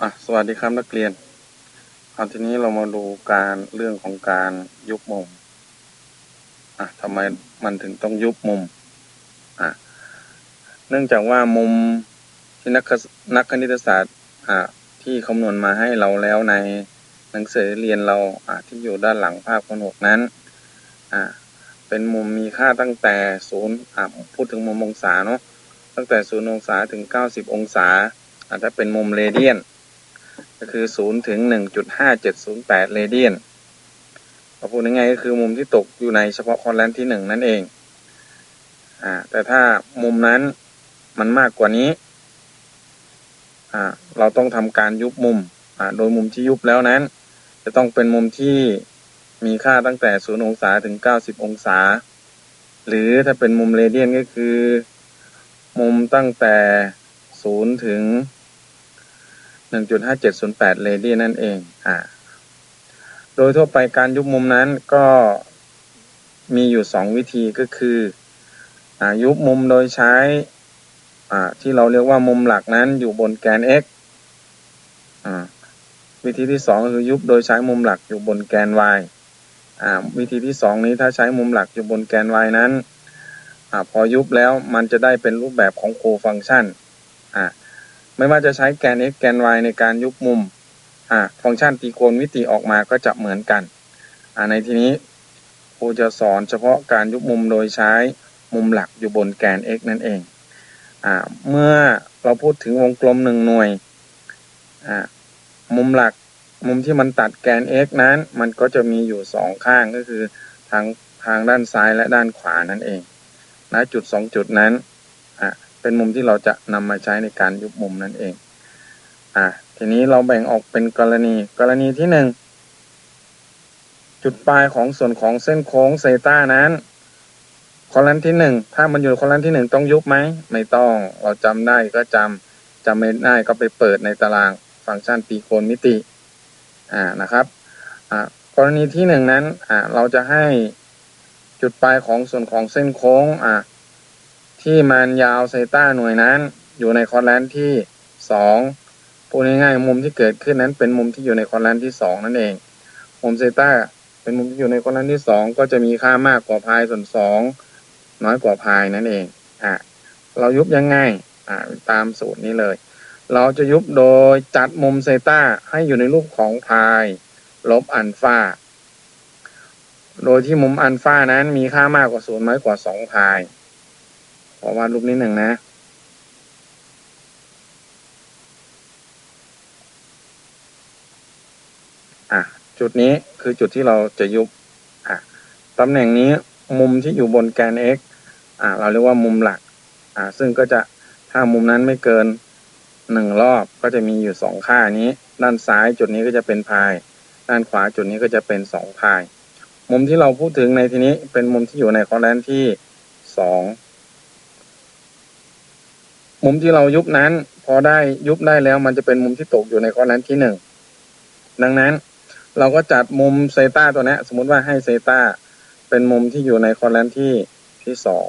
อะสวัสดีครับนักเรียนเอาทีนี้เรามาดูการเรื่องของการยุบมุมอะทำไมมันถึงต้องยุบมุมอะเนื่องจากว่ามุมที่นักนักคณิตศาสตร์อะที่คำนวณมาให้เราแล้วในหนังสือเรียนเราอะที่อยู่ด้านหลังภาพคนหกนั้นอะ เป็นมุมมีค่าตั้งแต่ศูนย์อะพูดถึงมุมองศาเนาะตั้งแต่ศูนย์องศาถึงเก้าสิบองศาอาจจะเป็นมุมเรเดียน ก็คือศูนย์ถึงหนึ่งจุดห้าเจ็ดศูนย์แปดเรเดียนเราพูดง่ายๆก็คือมุมที่ตกอยู่ในเฉพาะคอนแลนที่หนึ่งนั่นเองอ่าแต่ถ้ามุมนั้นมันมากกว่านี้อ่าเราต้องทำการยุบมุมอ่าโดยมุมที่ยุบแล้วนั้น จะต้องเป็นมุมที่ มีค่าตั้งแต่ศูนย์องศาถึงเก้าสิบองศา หรือถ้าเป็นมุมเรเดียนก็คือ มุมตั้งแต่ศูนย์ถึงหนึ่งจุดห้าเจ็ดศูนย์แปดเรเดียนนั่นเองอ่าโดยทั่วไปการยุบมุมนั้นก็มีอยู่สองวิธีก็คืออยุบมุมโดยใช้อ่าที่เราเรียกว่ามุมหลักนั้นอยู่บนแกน x อ่าวิธีที่สองคือยุบโดยใช้มุมหลักอยู่บนแกน y วิธีที่สองนี้ถ้าใช้มุมหลักอยู่บนแกน y นั้นอพอยุบแล้วมันจะได้เป็นรูปแบบของโคฟังชันไม่ว่าจะใช้แกน x แกน y ในการยุบมุมฟังก์ชันตรีโกณมิติออกมาก็จะเหมือนกันในที่นี้ครูจะสอนเฉพาะการยุบมุมโดยใช้มุมหลักอยู่บนแกน x นั่นเองอเมื่อเราพูดถึงวงกลมหนึ่งหน่วยมุมหลัก มุมที่มันตัดแกน x นั้น มันก็จะมีอยู่สองข้างก็คือทางทางด้านซ้ายและด้านขวานั่นเองณจุดสองจุดนั้นอ่าเป็นมุมที่เราจะนำมาใช้ในการยุบมุมนั่นเองอ่าทีนี้เราแบ่งออกเป็นกรณีกรณีที่หนึ่งจุดปลายของส่วนของเส้นโค้งเซต้านั้นคอลันที่หนึ่งถ้ามันอยู่คอลันที่หนึ่งต้องยุบไหมไม่ต้องเราจำได้ก็จำจำไม่ได้ก็ไปเปิดในตารางฟังก์ชันตีโคนมิติ อ่านะครับอ่ากรณีที่หนึ่งนั้นอ่าเราจะให้จุดปลายของส่วนของเส้นโค้งอ่าที่มันยาวเซต้าหน่วยนั้น อยู่ในคอร์แลนที่สองพูดง่ายๆมุมที่เกิดขึ้นนั้นเป็นมุมที่อยู่ในคอร์แลนที่สองนั่นเอง มุมเซต้าเป็นมุมที่อยู่ในคอร์แลนที่สองก็จะมีค่ามากกว่าพายส่วนสองน้อยกว่าพายนั่นเองอ่าเรายุบยังไงอ่าตามสูตรนี้เลย เราจะยุบโดยจัดมุมเซต้าให้อยู่ในรูปของพายลบอัลฟาโดยที่มุมอัลฟานั้นมีค่ามากกว่าศูนย์น้อยกว่าสองพายขอวาดรูปนิดหนึ่งนะ อะ จุดนี้คือจุดที่เราจะยุบ อะ ตำแหน่งนี้มุมที่อยู่บนแกน x อะ เราเรียกว่ามุมหลัก อะ ซึ่งก็จะถ้ามุมนั้นไม่เกิน หนึ่งรอบก็จะมีอยู่สองค่านี้ ด้านซ้ายจุดนี้ก็จะเป็นพาย ด้านขวาจุดนี้ก็จะเป็นสองพาย มุมที่เราพูดถึงในที่นี้เป็นมุมที่อยู่ในคอแลนที่สองมุมที่เรายุบนั้น พอได้ยุบได้แล้ว มันจะเป็นมุมที่ตกอยู่ในคอแลนที่หนึ่งดังนั้นเราก็จัดมุมเซต้าตัวนี้สมมุติว่าให้เซต้าเป็นมุมที่อยู่ในคอแลนที่ที่สอง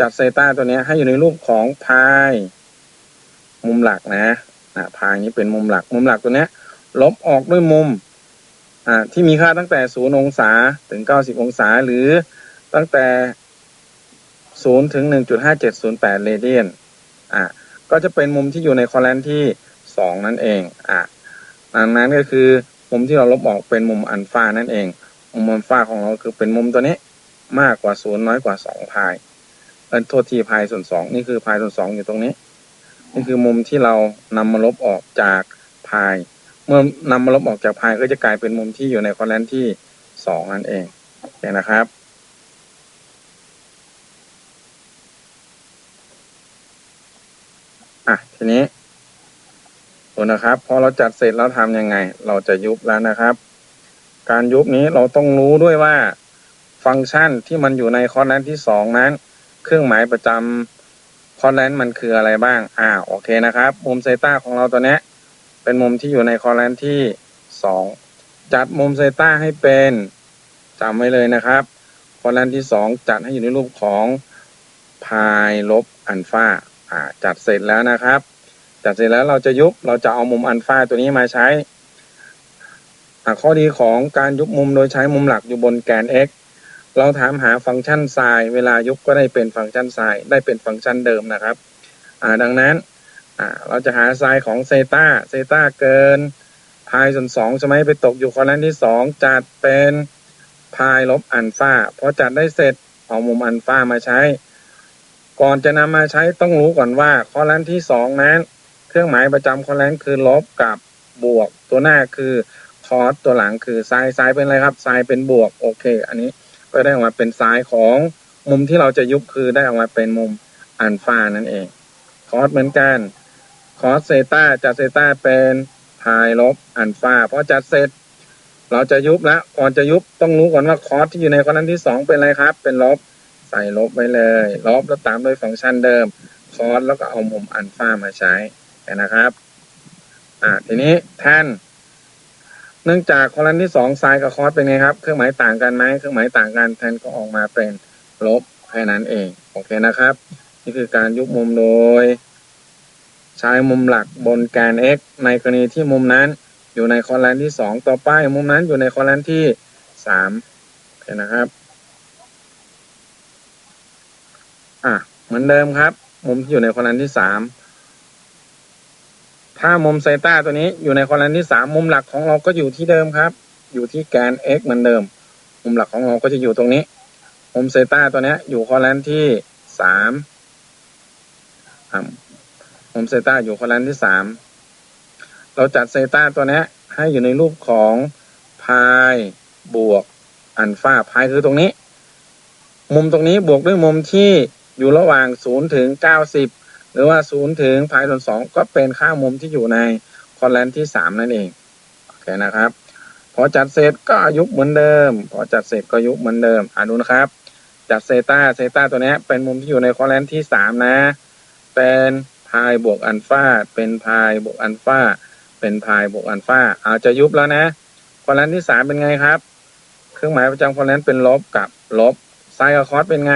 จัดเซต้าตัวนี้ให้อยู่ในรูปของพาย มุมหลักนะอ่าพายนี้เป็นมุมหลัก มุมหลักตัวนี้ลบออกด้วยมุมอ่าที่มีค่าตั้งแต่ศูนย์องศาถึงเก้าสิบองศาหรือตั้งแต่ศูนย์ถึงหนึ่งจุดห้าเจ็ดศูนย์แปดเรเดียนอ่าก็จะเป็นมุมที่อยู่ในคอแลนที่สองนั่นเองอ่าดังนั้นก็คือมุมที่เราลบออกเป็นมุมอัลฟานั่นเอง มุมอัลฟาของเราคือเป็นมุมตัวนี้มากกว่าศูนย์น้อยกว่าสองพายเออโทษทีพายส่วนสองนี่คือพายส่วนสองอยู่ตรงนี้ นี่คือมุมที่เรานำมาลบออกจากพาย เมื่อนำมาลบออกจากพายก็จะกลายเป็นมุมที่อยู่ในคอร์แลนที่สองนั่นเองโอเคนะครับอะทีนี้ดูนะครับพอเราจัดเสร็จแล้วทำยังไง เราจะยุบแล้วนะครับ การยุบนี้เราต้องรู้ด้วยว่าฟังก์ชันที่มันอยู่ในคอร์แลนที่สองนั้น เครื่องหมายประจำ คอร์แลนมันคืออะไรบ้าง อ่า โอเคนะครับ มุมเซต้าของเราตัวนี้เป็นมุมที่อยู่ในคอร์แลนที่สองจัดมุมเซต้าให้เป็นจำไว้เลยนะครับคอร์แลนที่สองจัดให้อยู่ในรูปของพายลบอัลฟาอ่า จัดเสร็จแล้วนะครับ จัดเสร็จแล้วเราจะยุบ เราจะเอามุมอัลฟาตัวนี้มาใช้ข้อดีของการยุบมุมโดยใช้มุมหลักอยู่บนแกน x เราถามหาฟังก์ชันไซน์เวลายุบก็ได้เป็นฟังก์ชันไซน์ได้เป็นฟังก์ชันเดิมนะครับดังนั้นเราจะหาไซน์ของเซตาเซตาเกินพายส่วนสองใช่ไหมไปตกอยู่คอลัมน์ที่สองจัดเป็นพายลบอัลฟาพอจัดได้เสร็จเอามุมอัลฟามาใช้ ก่อนจะนำมาใช้ต้องรู้ก่อนว่าคอลัมน์ที่สองนั้น เครื่องหมายประจำคอลัมน์คือลบกับบวก ตัวหน้าคือคอสตัวหลังคือไซน์ไซน์เป็นอะไรครับไซน์เป็นบวกโอเค อันนี้ ก็ได้ออกมาเป็นไซน์ของมุมที่เราจะยุบคือได้ออกมาเป็นมุมอัลฟานั่นเอง คอสเหมือนกัน คอสเซตาจากเซตาเป็นพายลบอัลฟาพอจัดเสร็จเราจะยุบแล้วก่อนจะยุบต้องรู้ก่อนว่าคอสที่อยู่ในคอลัมน์ที่สองเป็นอะไรครับ เป็นลบใส่ลบไว้เลยลบแล้วตามด้วยฟังก์ชันเดิม คอสแล้วก็เอามุมอัลฟามาใช้นะครับ อ่าทีนี้แทน เนื่องจากคอลัมน์ที่สองไซน์กับคอสเป็นไงครับ เครื่องหมายต่างกันไหมเครื่องหมายต่างกันแทนก็ออกมาเป็นลบแค่นั้นเอง โอเคนะครับ นี่คือการยุบมุมโดย ใช้มุมหลักบนแกน x ในกรณีที่มุมนั้นอยู่ในคอลัมน์ที่สองต่อไป มุมนั้นอยู่ในคอลัมน์ที่สามโอเคนะครับ อะเหมือนเดิมครับ มุมที่อยู่ในคอลัมน์ที่สาม ถ้ามุมไซต้าตัวนี้อยู่ในคอลัมน์ที่สามมุมหลักของเราก็อยู่ที่เดิมครับ อยู่ที่แกน x เหมือนเดิม มุมหลักของเราก็จะอยู่ตรงนี้ มุมไซต้าตัวนี้อยู่คอลัมน์ที่สามมุมไซต้าอยู่คอลัมน์ที่สามเราจัดไซต้าตัวนี้ให้อยู่ในรูปของพายบวกอัลฟาพายคือตรงนี้ มุมตรงนี้บวกด้วยมุมที่อยู่ระหว่าง 0 ถึง 90 หรือว่า0ถึงพายส่วน2ก็เป็นค่ามุมที่อยู่ในคอลัมน์ที่3นั่นเองโอเคนะครับ พอจัดเสร็จก็ยุบเหมือนเดิม พอจัดเสร็จก็ยุบเหมือนเดิมอ่าดูนะครับ จัดเซตาเซตาตัวนี้เป็นมุมที่อยู่ในคอลัมน์ที่3นะ เป็นพายบวกอัลฟาเป็นพายบวกอัลฟาเป็นพายบวกอัลฟาอาจจะยุบแล้วนะคอลัมน์ที่3เป็นไงครับ เครื่องหมายประจำคอลัมน์เป็นลบกับลบไซน์กับคอสเป็นไง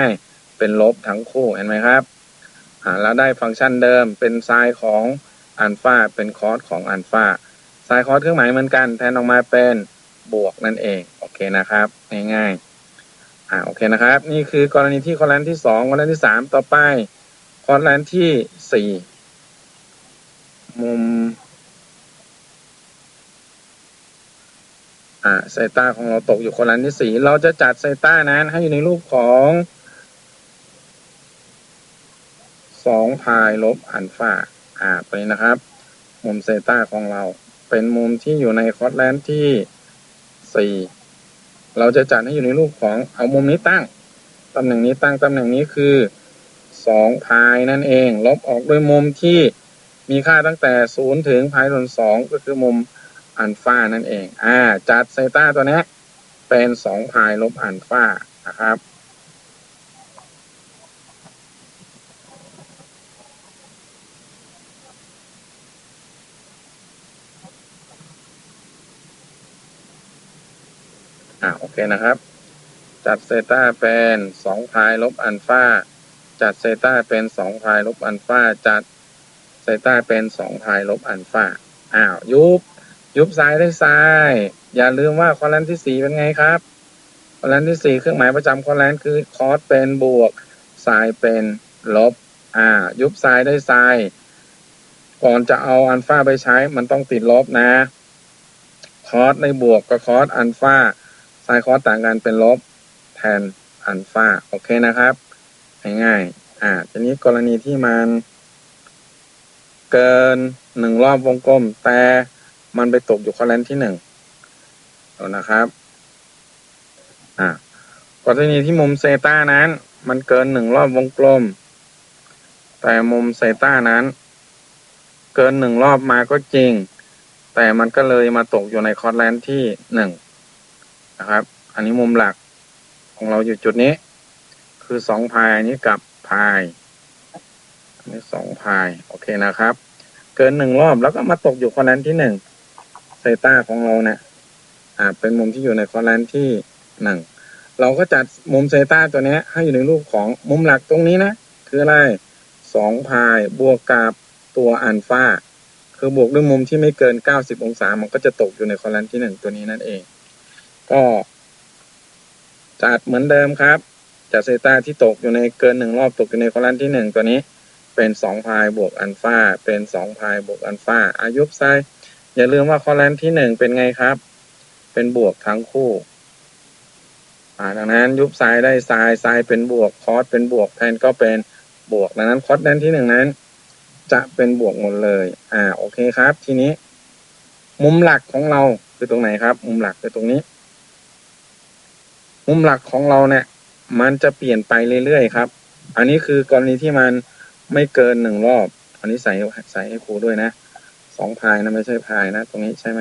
เป็นลบทั้งคู่เห็นไหมครับ อ่าแล้วได้ฟังก์ชันเดิมเป็นไซน์ของอัลฟาเป็นคอสของอัลฟาไซน์คอสเครื่องหมายเหมือนกัน แทนออกมาเป็นบวกนั่นเองโอเคนะครับง่ายๆอ่าโอเคนะครับ นี่คือกรณีที่คอลัมน์ที่สองคอลัมน์ที่สามต่อไปคอลัมน์ที่สี่มุมอ่าไซต้าของเราตกอยู่คอลัมน์ที่สี่เราจะจัดไซต้านั้นให้อยู่ในรูปของ สองพายลบอัลฟาอ่าไปนะครับ มุมไซต้าของเรา เป็นมุมที่อยู่ในคอลัมน์ที่สี่เราจะจัดให้อยู่ในรูปของเอามุมนี้ตั้ง ตำแหน่งนี้ตั้งตำแหน่งนี้คือสองพายนั่นเอง ลบออกด้วยมุมที่มีค่าตั้งแต่ศูนย์ถึงพายส่วนสองก็คือมุมอัลฟานั่นเอง อ่า จัดไซต้าตัวนี้เป็นสองพายลบอัลฟานะครับ อ่าโอเคนะครับ จัดเซต้าเป็นสองพายลบอัลฟาจัดเซต้าเป็นสองพายลบอัลฟาจัดเซต้าเป็นสองพายลบอัลฟาอ้าวยุบยุบซ้ายได้ซ้าย อย่าลืมว่าคอลัมน์ที่สี่เป็นไงครับ คอลัมน์ที่สี่เครื่องหมายประจำคอลัมน์คือคอสเป็นบวกไซน์เป็นลบ อ่า ยุบซ้ายได้ซ้าย ก่อนจะเอาอัลฟาไปใช้มันต้องติดลบนะ คอสในบวกกับคอสอัลฟา ไซน์คอสต่างกันเป็นลบแทนอัลฟาโอเคนะครับ ง่ายๆอ่าทีนี้กรณีที่มันเกินหนึ่งรอบวงกลม แต่มันไปตกอยู่คอลัมน์ที่หนึ่งเอานะครับอ่ากรณีที่มุมเซต้านั้น มันเกินหนึ่งรอบวงกลม แต่มุมเซต้านั้น เกินหนึ่งรอบมาก็จริง แต่มันก็เลยมาตกอยู่ในคอลัมน์ที่หนึ่ง นะครับ อันนี้มุมหลักของเราอยู่จุดนี้ คือสองพายอันนี้กับพายอันนี้สองพายโอเคนะครับ เกินหนึ่งรอบแล้วก็มาตกอยู่คอลัมน์ที่หนึ่งเซต้าของเราเนี่ยอ่าเป็นมุมที่อยู่ในคอลัมน์ที่หนึ่งเราก็จัดมุมเซต้าตัวนี้ให้อยู่ในรูปของมุมหลักตรงนี้นะ คืออะไรสองพายบวกกับตัวอัลฟาคือบวกด้วยมุมที่ไม่เกิน 90 องศา มันก็จะตกอยู่ในคอลัมน์ที่ 1 ตัวนี้นั่นเอง ก็จัดเหมือนเดิมครับจัดเซตาที่ตกอยู่ในเกินหนึ่งรอบตกอยู่ในคอลัมน์ที่1ตัวนี้เป็น2พายบวกอัลฟาเป็น2พายบวกอัลฟาอายุบไซอย่าลืมว่าคอลัมน์ที่1เป็นไงครับ เป็นบวกทั้งคู่อ่าดังนั้นยุบไซ้ายได้ไซ้ายซ้ายเป็นบวกคอสเป็นบวกแทนก็เป็นบวกดังนั้นคอสด้านที่หนึ่งนั้น จะเป็นบวกหมดเลย อ่าโอเคครับ ทีนี้ มุมหลักของเราคือตรงไหนครับ มุมหลักคือตรงนี้ มุมหลักของเราเนี่ย มันจะเปลี่ยนไปเรื่อยๆครับ อันนี้คือกรณีที่มันไม่เกินหนึ่งรอบ อันนี้ใส่ใส่ให้ครูด้วยนะสองพายนะไม่ใช่พายนะ ตรงนี้ใช่ไหม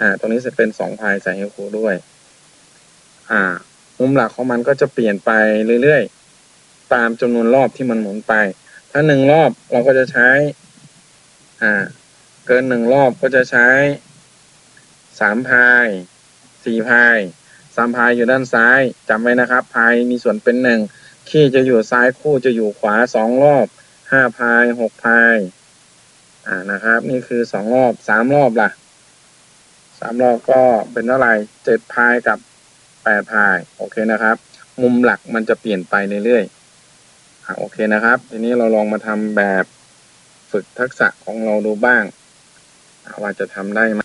อ่า ตรงนี้จะเป็นสองพายใส่ให้ครูด้วย อ่า มุมหลักของมันก็จะเปลี่ยนไปเรื่อยๆ ตามจำนวนรอบที่มันหมุนไป ถ้าหนึ่งรอบเราก็จะใช้ อ่า เกินหนึ่งรอบก็จะใช้สามพายสี่พาย สามพายอยู่ด้านซ้ายจำไว้นะครับ พายมีส่วนเป็นหนึ่งขี้จะอยู่ซ้ายคู่จะอยู่ขวาสองรอบห้าพายหกพาย อ่านะครับ นี่คือสองรอบสามรอบล่ะสามรอบก็เป็นเท่าไหร่เจ็ดพายกับแปดพายโอเคนะครับ มุมหลักมันจะเปลี่ยนไปเรื่อยๆอ่าโอเคนะครับ ทีนี้เราลองมาทำแบบฝึกทักษะของเราดูบ้างว่าจะทำได้ไหม